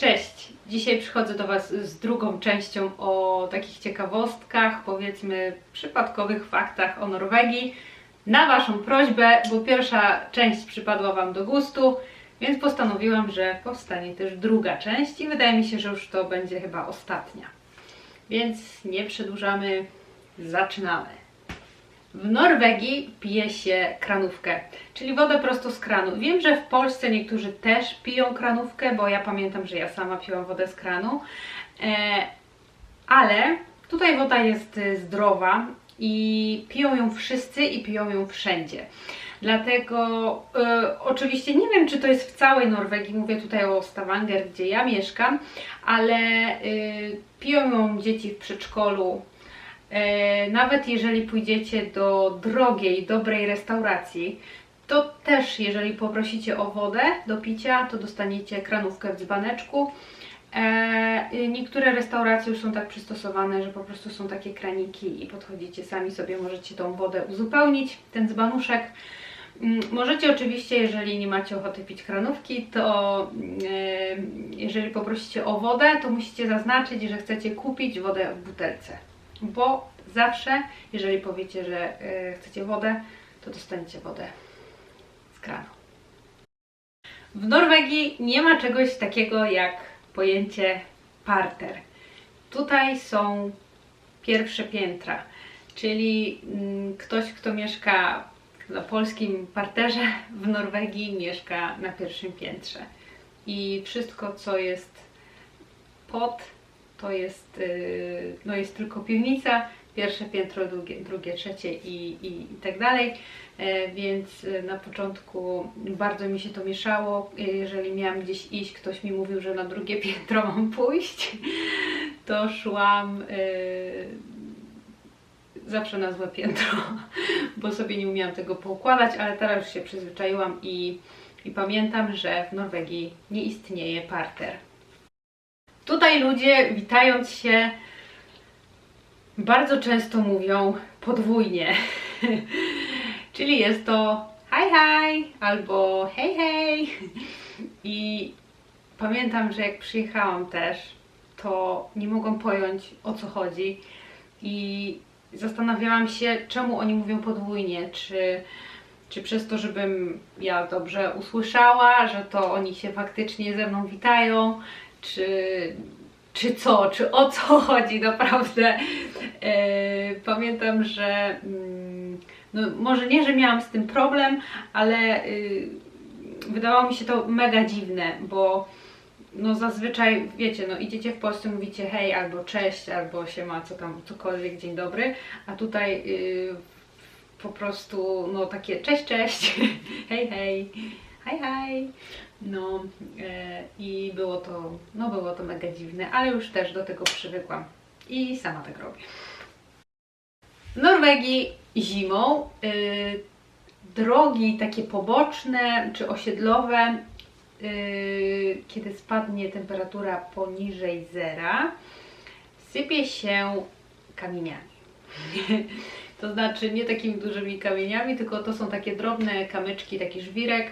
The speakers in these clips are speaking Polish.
Cześć! Dzisiaj przychodzę do Was z drugą częścią o takich ciekawostkach, powiedzmy przypadkowych faktach o Norwegii. Na Waszą prośbę, bo pierwsza część przypadła Wam do gustu, więc postanowiłam, że powstanie też druga część i wydaje mi się, że już to będzie chyba ostatnia. Więc nie przedłużamy, zaczynamy. W Norwegii pije się kranówkę, czyli wodę prosto z kranu. Wiem, że w Polsce niektórzy też piją kranówkę, bo ja pamiętam, że ja sama piłam wodę z kranu, e, ale tutaj woda jest e, zdrowa i piją ją wszyscy i piją ją wszędzie. Dlatego e, oczywiście nie wiem, czy to jest w całej Norwegii, mówię tutaj o Stavanger, gdzie ja mieszkam, ale piją ją dzieci w przedszkolu, Nawet jeżeli pójdziecie do drogiej, dobrej restauracji, to też jeżeli poprosicie o wodę do picia, to dostaniecie kranówkę w dzbaneczku. E, Niektóre restauracje już są tak przystosowane, że po prostu są takie kraniki i podchodzicie sami sobie, możecie tą wodę uzupełnić, ten dzbanuszek. Mm, Możecie oczywiście, jeżeli nie macie ochoty pić kranówki, to e, jeżeli poprosicie o wodę, to musicie zaznaczyć, że chcecie kupić wodę w butelce bo zawsze, jeżeli powiecie, że y, chcecie wodę, to dostaniecie wodę z kranu. W Norwegii nie ma czegoś takiego jak pojęcie parter. Tutaj są pierwsze piętra, czyli mm, ktoś, kto mieszka na polskim parterze w Norwegii, mieszka na pierwszym piętrze. I wszystko, co jest pod to jest, y, no jest tylko piwnica, pierwsze piętro, drugie, drugie trzecie i, i, i tak dalej. E, Więc y, na początku bardzo mi się to mieszało. Jeżeli miałam gdzieś iść, ktoś mi mówił, że na drugie piętro mam pójść, to szłam y, zawsze na złe piętro, bo sobie nie umiałam tego poukładać, ale teraz już się przyzwyczaiłam i, i pamiętam, że w Norwegii nie istnieje parter. Tutaj ludzie, witając się, bardzo często mówią podwójnie. Czyli jest to hi hi albo hej hej. I pamiętam, że jak przyjechałam też, to nie mogłam pojąć o co chodzi i zastanawiałam się, czemu oni mówią podwójnie. Czy, czy przez to, żebym ja dobrze usłyszała, że to oni się faktycznie ze mną witają, czy, czy co, czy o co chodzi naprawdę. E, pamiętam, że mm, no, może nie, że miałam z tym problem, ale y, wydawało mi się to mega dziwne, bo no zazwyczaj, wiecie, no idziecie w Polsce, mówicie hej, albo cześć, albo się ma co tam, cokolwiek, dzień dobry, a tutaj y, po prostu, no takie cześć, cześć, hej, hej, hej, hej. No e, i było to, no było to mega dziwne, ale już też do tego przywykłam i sama tak robię. W Norwegii zimą y, drogi takie poboczne czy osiedlowe, y, kiedy spadnie temperatura poniżej zera, sypie się kamieniami. to znaczy nie takimi dużymi kamieniami, tylko to są takie drobne kamyczki, taki żwirek.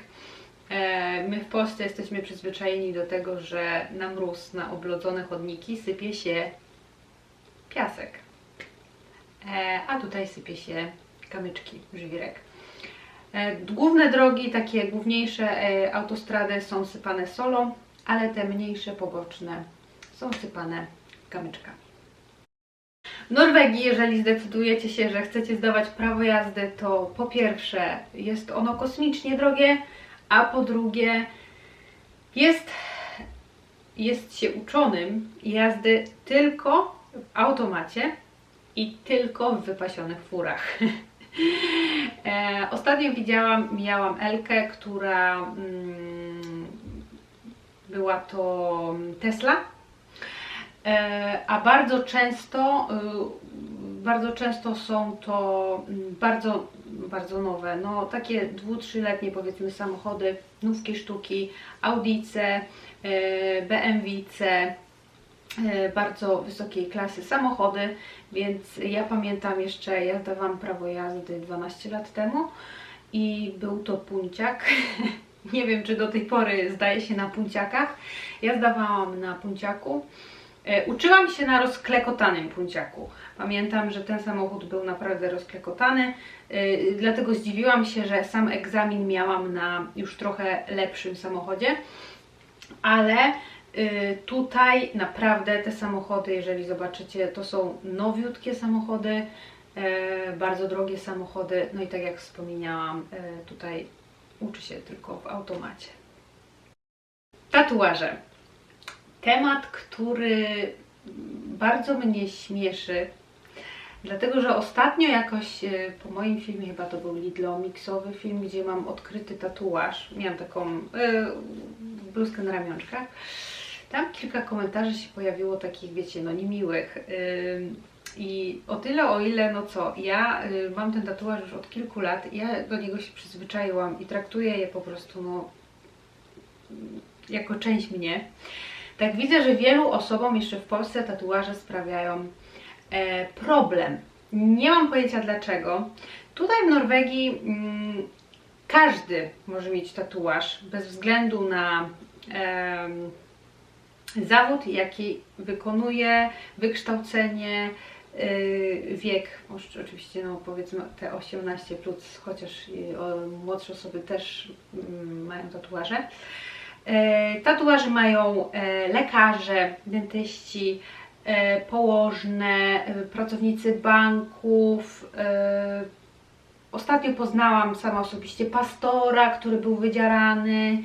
E, My w Polsce jesteśmy przyzwyczajeni do tego, że na mróz, na oblodzone chodniki sypie się piasek. E, a tutaj sypie się kamyczki, żwirek. E, Główne drogi, takie główniejsze autostrady są sypane solą, ale te mniejsze, poboczne są sypane kamyczkami. W Norwegii, jeżeli zdecydujecie się, że chcecie zdawać prawo jazdy, to po pierwsze jest ono kosmicznie drogie, a po drugie jest, jest się uczonym jazdy tylko w automacie i tylko w wypasionych furach. e, ostatnio widziałam, miałam Elkę, która mm, była to Tesla, E, a bardzo często, y, bardzo często są to mm, bardzo, bardzo nowe, no takie dwu, trzyletnie powiedzmy samochody, nówki sztuki, Audice, BMWce, e, bardzo wysokiej klasy samochody, więc ja pamiętam jeszcze, ja zdawałam prawo jazdy 12 lat temu i był to punciak. Nie wiem, czy do tej pory zdaje się na punciakach. Ja zdawałam na punciaku. E, Uczyłam się na rozklekotanym punciaku. Pamiętam, że ten samochód był naprawdę rozklekotany, e, dlatego zdziwiłam się, że sam egzamin miałam na już trochę lepszym samochodzie, ale y, tutaj naprawdę te samochody, jeżeli zobaczycie, to są nowiutkie samochody, e, bardzo drogie samochody, no i tak jak wspomniałam, e, tutaj uczy się tylko w automacie. Tatuaże. Temat, który bardzo mnie śmieszy, dlatego że ostatnio jakoś e, po moim filmie, chyba to był Lidlomixowy film, gdzie mam odkryty tatuaż, miałam taką e, bluzkę na ramionczkach, tam kilka komentarzy się pojawiło takich, wiecie, no niemiłych. Ym, I o tyle, o ile, no co, ja y, mam ten tatuaż już od kilku lat, ja do niego się przyzwyczaiłam i traktuję je po prostu, no, jako część mnie. Tak widzę, że wielu osobom jeszcze w Polsce tatuaże sprawiają e, problem. Nie mam pojęcia dlaczego. Tutaj w Norwegii mm, każdy może mieć tatuaż bez względu na em, zawód, jaki wykonuje, wykształcenie, yy, wiek, oczywiście no powiedzmy te 18 plus, chociaż młodsze osoby też mm, mają tatuaże. E, Tatuaże mają e, lekarze, dentyści, e, położne, pracownicy banków. Ostatnio poznałam sama osobiście pastora, który był wydzierany.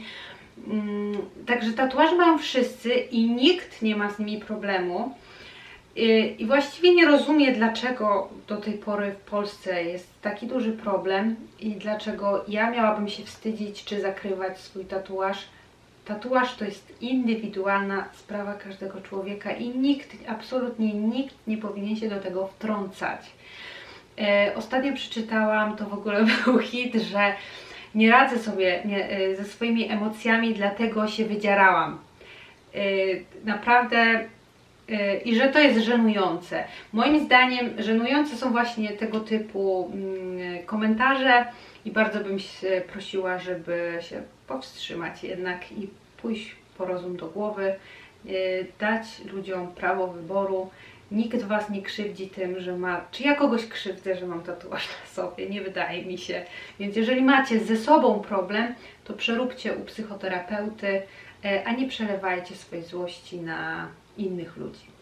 Mm, Także tatuaże mają wszyscy i nikt nie ma z nimi problemu. I- właściwie nie rozumie, dlaczego do tej pory w Polsce jest taki duży problem i dlaczego ja miałabym się wstydzić czy zakrywać swój tatuaż. Tatuaż to jest indywidualna sprawa każdego człowieka i nikt, absolutnie nikt nie powinien się do tego wtrącać. E, ostatnio przeczytałam, to w ogóle był hit, że nie radzę sobie nie, e, ze swoimi emocjami, dlatego się wydzierałam. E, naprawdę e, i że to jest żenujące. Moim zdaniem żenujące są właśnie tego typu mm, komentarze i bardzo bym się prosiła, żeby się powstrzymać jednak i pójść po rozum do głowy, e, dać ludziom prawo wyboru. Nikt Was nie krzywdzi tym, że ma. Czy ja kogoś krzywdzę, że mam tatuaż na sobie? Nie wydaje mi się. Więc jeżeli macie ze sobą problem, to przeróbcie u psychoterapeuty, e, a nie przelewajcie swojej złości na innych ludzi.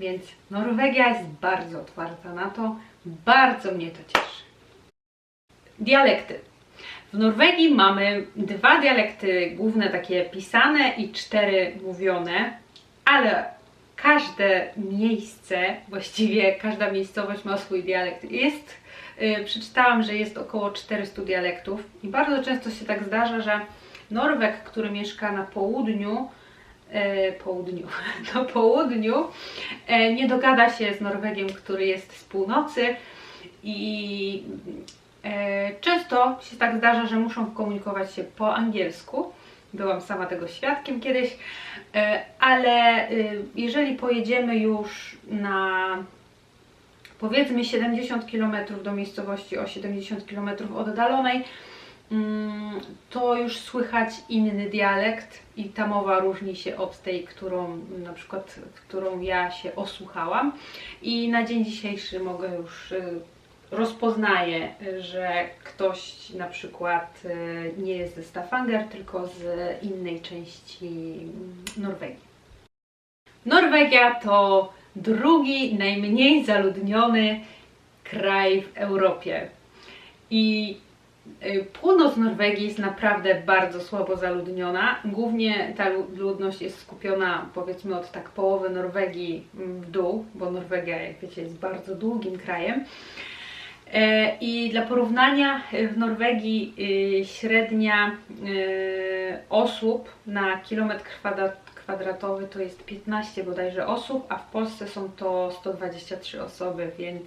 Więc Norwegia jest bardzo otwarta na to. Bardzo mnie to cieszy. Dialekty. W Norwegii mamy dwa dialekty główne, takie pisane i cztery mówione, ale każde miejsce, właściwie każda miejscowość ma swój dialekt. Jest, yy, przeczytałam, że jest około 400 dialektów i bardzo często się tak zdarza, że Norweg, który mieszka na południu, e, południu, na południu, e, nie dogada się z Norwegiem, który jest z północy i często się tak zdarza, że muszą komunikować się po angielsku. Byłam sama tego świadkiem kiedyś, e, ale e, jeżeli pojedziemy już na powiedzmy 70 km do miejscowości o 70 km oddalonej, mm, to już słychać inny dialekt i ta mowa różni się od tej, którą na przykład, którą ja się osłuchałam. I na dzień dzisiejszy mogę już rozpoznaję, y, że ktoś na przykład y, nie jest ze Stavanger, tylko z innej części Norwegii. Norwegia to drugi najmniej zaludniony kraj w Europie. I y, północ Norwegii jest naprawdę bardzo słabo zaludniona. Głównie ta lu- ludność jest skupiona powiedzmy od tak połowy Norwegii mm, w dół, bo Norwegia, jak wiecie, jest bardzo długim krajem. E, I dla porównania e, w Norwegii y, średnia osób na kilometr kwadra- kwadratowy to jest 15 bodajże osób, a w Polsce są to 123 osoby, więc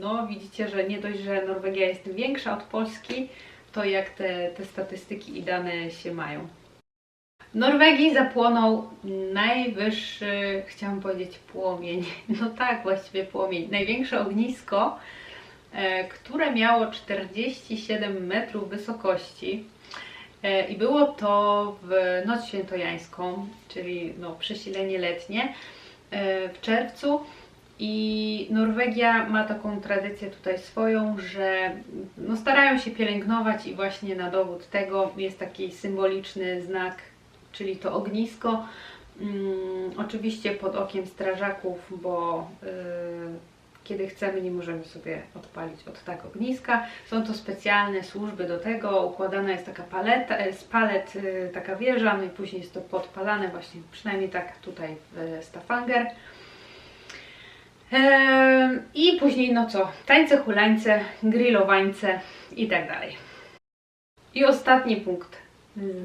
no widzicie, że nie dość, że Norwegia jest większa od Polski, to jak te, te statystyki i dane się mają. Norwegii zapłonął najwyższy, chciałam powiedzieć płomień, no tak, właściwie płomień, największe ognisko, e, które miało 47 metrów wysokości. E, I było to w Noc Świętojańską, czyli no, przesilenie letnie e, w czerwcu. I Norwegia ma taką tradycję tutaj swoją, że no, starają się pielęgnować i właśnie na dowód tego jest taki symboliczny znak, czyli to ognisko. Mm, oczywiście pod okiem strażaków, bo y, kiedy chcemy, nie możemy sobie odpalić od tak ogniska. Są to specjalne służby do tego. Układana jest taka paleta, e, z palet y, taka wieża, no i później jest to podpalane właśnie, przynajmniej tak tutaj w Stavanger. Em, I później, no co, tańce, hulańce, grillowańce i tak dalej. I ostatni punkt.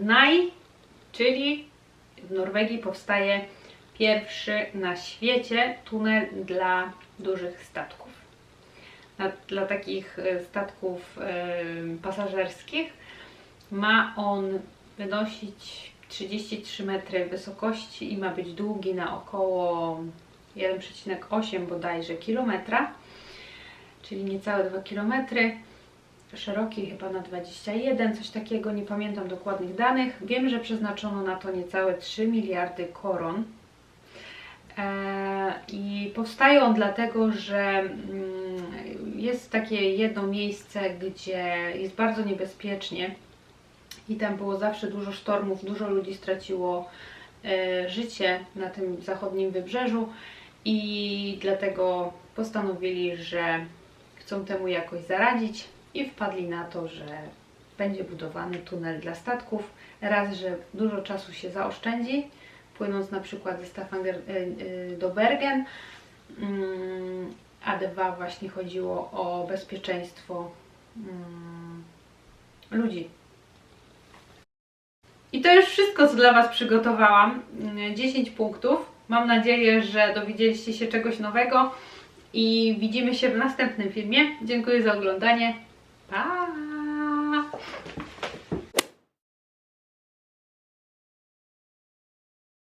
Znaj, czyli w Norwegii powstaje pierwszy na świecie tunel dla dużych statków. Dla, takich e, statków em, pasażerskich ma on wynosić 33 metry wysokości i ma być długi na około 1,8 bodajże kilometra, czyli niecałe 2 kilometry. Szeroki chyba na 21, coś takiego, nie pamiętam dokładnych danych. Wiem, że przeznaczono na to niecałe 3 miliardy koron. E, I powstaje on dlatego, że mm, jest takie jedno miejsce, gdzie jest bardzo niebezpiecznie i tam było zawsze dużo sztormów, dużo ludzi straciło e, życie na tym zachodnim wybrzeżu i dlatego postanowili, że chcą temu jakoś zaradzić i wpadli na to, że będzie budowany tunel dla statków. Raz, że dużo czasu się zaoszczędzi, płynąc na przykład ze Stavanger y, y, do Bergen, Mm, a dwa właśnie chodziło o bezpieczeństwo mm, ludzi. I to już wszystko, co dla Was przygotowałam. Mm, 10 punktów. Mam nadzieję, że dowiedzieliście się czegoś nowego i widzimy się w następnym filmie. Dziękuję za oglądanie. Bye.